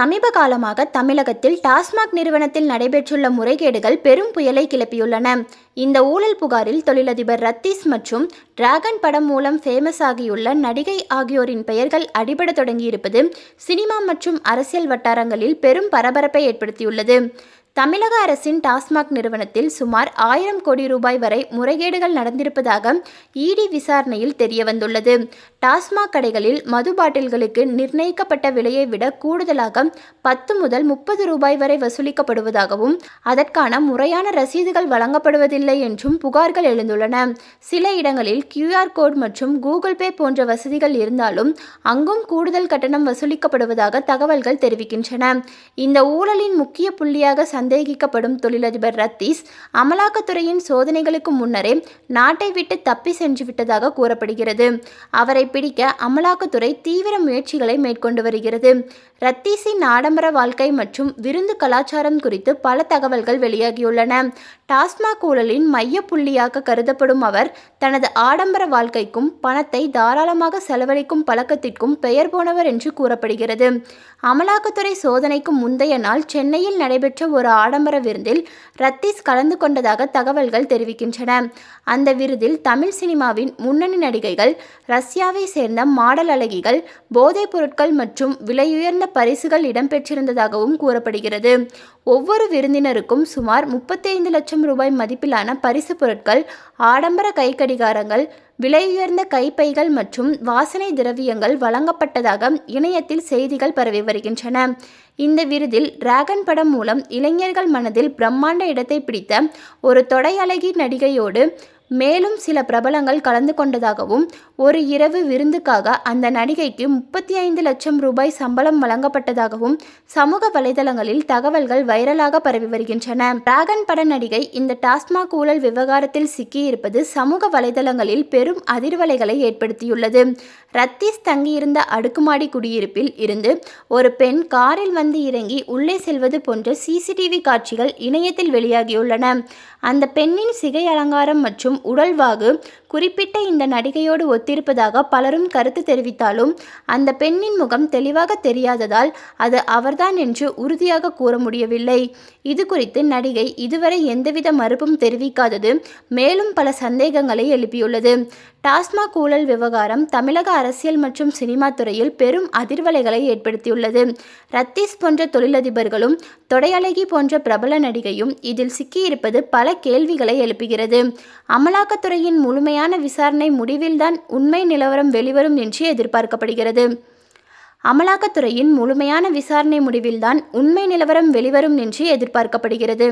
சமீப காலமாக தமிழகத்தில் டாஸ்மாக் நிறுவனத்தில் நடைபெற்றுள்ள முறைகேடுகள் பெரும் புயலை கிளப்பியுள்ளன. இந்த ஊழல் புகாரில் தொழிலதிபர் ரத்தீஸ் மற்றும் டிராகன் படம் மூலம் ஃபேமஸ் ஆகியுள்ள நடிகை ஆகியோரின் பெயர்கள் அடிபட தொடங்கியிருப்பது சினிமா மற்றும் அரசியல் வட்டாரங்களில் பெரும் பரபரப்பை ஏற்படுத்தியுள்ளது. தமிழக அரசின் டாஸ்மாக் நிறுவனத்தில் சுமார் ஆயிரம் கோடி ரூபாய் வரை முறைகேடுகள் நடந்திருப்பதாக இடி விசாரணையில் தெரியவந்துள்ளது. டாஸ்மாக் கடைகளில் மது பாட்டில்களுக்கு நிர்ணயிக்கப்பட்ட விலையை விட கூடுதலாக பத்து முதல் முப்பது ரூபாய் வரை வசூலிக்கப்படுவதாகவும் அதற்கான முறையான ரசீதுகள் வழங்கப்படுவதில்லை என்றும் புகார்கள் எழுந்துள்ளன. சில இடங்களில் கியூஆர் கோட் மற்றும் கூகுள் பே போன்ற வசதிகள் இருந்தாலும் அங்கும் கூடுதல் கட்டணம் வசூலிக்கப்படுவதாக தகவல்கள் தெரிவிக்கின்றன. இந்த ஊழலின் முக்கிய புள்ளியாக சந்த சந்தேகிக்கப்படும் தொழிலதிபர் ரத்தீஸ் அமலாக்கத்துறையின் சோதனைகளுக்கு முன்னரே நாட்டை விட்டு தப்பி சென்று விட்டதாக கூறப்படுகிறது. அவரை பிடிக்க அமலாக்கத்துறை தீவிர முயற்சிகளை மேற்கொண்டு வருகிறது. ரத்தீஸின் ஆடம்பர வாழ்க்கை மற்றும் விருந்து கலாச்சாரம் குறித்து பல தகவல்கள் வெளியாகியுள்ளன. டாஸ்மாக் ஊழலின் மைய புள்ளியாக கருதப்படும் அவர் தனது ஆடம்பர வாழ்க்கைக்கும் பணத்தை தாராளமாக செலவழிக்கும் பழக்கத்திற்கும் பெயர் போனவர் என்று கூறப்படுகிறது. அமலாக்கத்துறை சோதனைக்கு முந்தைய நாள் சென்னையில் நடைபெற்ற ஒரு ஆடம்பர விருந்தில் ரத்தீஸ் கலந்து கொண்டதாக தகவல்கள் தெரிவிக்கின்றன. அந்த விருதில் தமிழ் சினிமாவின் முன்னணி நடிகைகள் ரஷ்யாவை சேர்ந்த மாடல் அழகிகள் போதைப் பொருட்கள் மற்றும் விலையுயர்ந்த பரிசுகள் இடம்பெற்றிருந்ததாகவும் கூறப்படுகிறது. ஒவ்வொரு விருந்தினருக்கும் சுமார் முப்பத்தைந்து லட்சம் ரூபாய் மதிப்பிலான பரிசு பொருட்கள் ஆடம்பர கைக்கடிகாரங்கள் விலையுயர்ந்த கைப்பைகள் மற்றும் வாசனை திரவியங்கள் வழங்கப்பட்டதாக இணையத்தில் செய்திகள் பரவி வருகின்றன. இந்த விருதில் டிராகன் படம் மூலம் இளைஞர்கள் மனதில் பிரம்மாண்ட இடத்தை பிடித்த ஒரு தொடையழகி நடிகையோடு மேலும் சில பிரபலங்கள் கலந்து கொண்டதாகவும் ஒரு இரவு விருந்துக்காக அந்த நடிகைக்கு முப்பத்தி ஐந்து லட்சம் ரூபாய் சம்பளம் வழங்கப்பட்டதாகவும் சமூக வலைதளங்களில் தகவல்கள் வைரலாக பரவி வருகின்றன. டிராகன் பட நடிகை இந்த டாஸ்மாக் ஊழல் விவகாரத்தில் சிக்கியிருப்பது சமூக வலைதளங்களில் பெரும் அதிர்வலைகளை ஏற்படுத்தியுள்ளது. ரத்தீஸ் தங்கியிருந்த அடுக்குமாடி குடியிருப்பில் இருந்து ஒரு பெண் காரில் வந்து இறங்கி உள்ளே செல்வது போன்ற சிசிடிவி காட்சிகள் இணையத்தில் வெளியாகியுள்ளன. அந்த பெண்ணின் சிகை அலங்காரம் மற்றும் உடல்வாகு குறிப்பிட்ட இந்த நடிகையோடு ஒத்திருப்பதாக பலரும் கருத்து தெரிவித்தாலும் அந்த பெண்ணின் முகம் தெளிவாக தெரியாததால் அது அவர்தான் என்று உறுதியாக கூற முடியவில்லை. இது குறித்து நடிகை இதுவரை எந்தவித மறுப்பும் தெரிவிக்காதது மேலும் பல சந்தேகங்களை எழுப்பியுள்ளது. டாஸ்மாக் ஊழல் விவகாரம் தமிழக அரசியல் மற்றும் சினிமா துறையில் பெரும் அதிர்வலைகளை ஏற்படுத்தியுள்ளது. ரத்தீஸ் போன்ற தொழிலதிபர்களும் தொடையழகி போன்ற பிரபல நடிகையும் இதில் சிக்கியிருப்பது பல கேள்விகளை எழுப்புகிறது. அமலாக்கத்துறையின் முழுமையான விசாரணை முடிவில்தான் உண்மை நிலவரம் வெளிவரும் என்று எதிர்பார்க்கப்படுகிறது. அமலாக்கத்துறையின் முழுமையான விசாரணை முடிவில்தான் உண்மை நிலவரம் வெளிவரும் என்று எதிர்பார்க்கப்படுகிறது.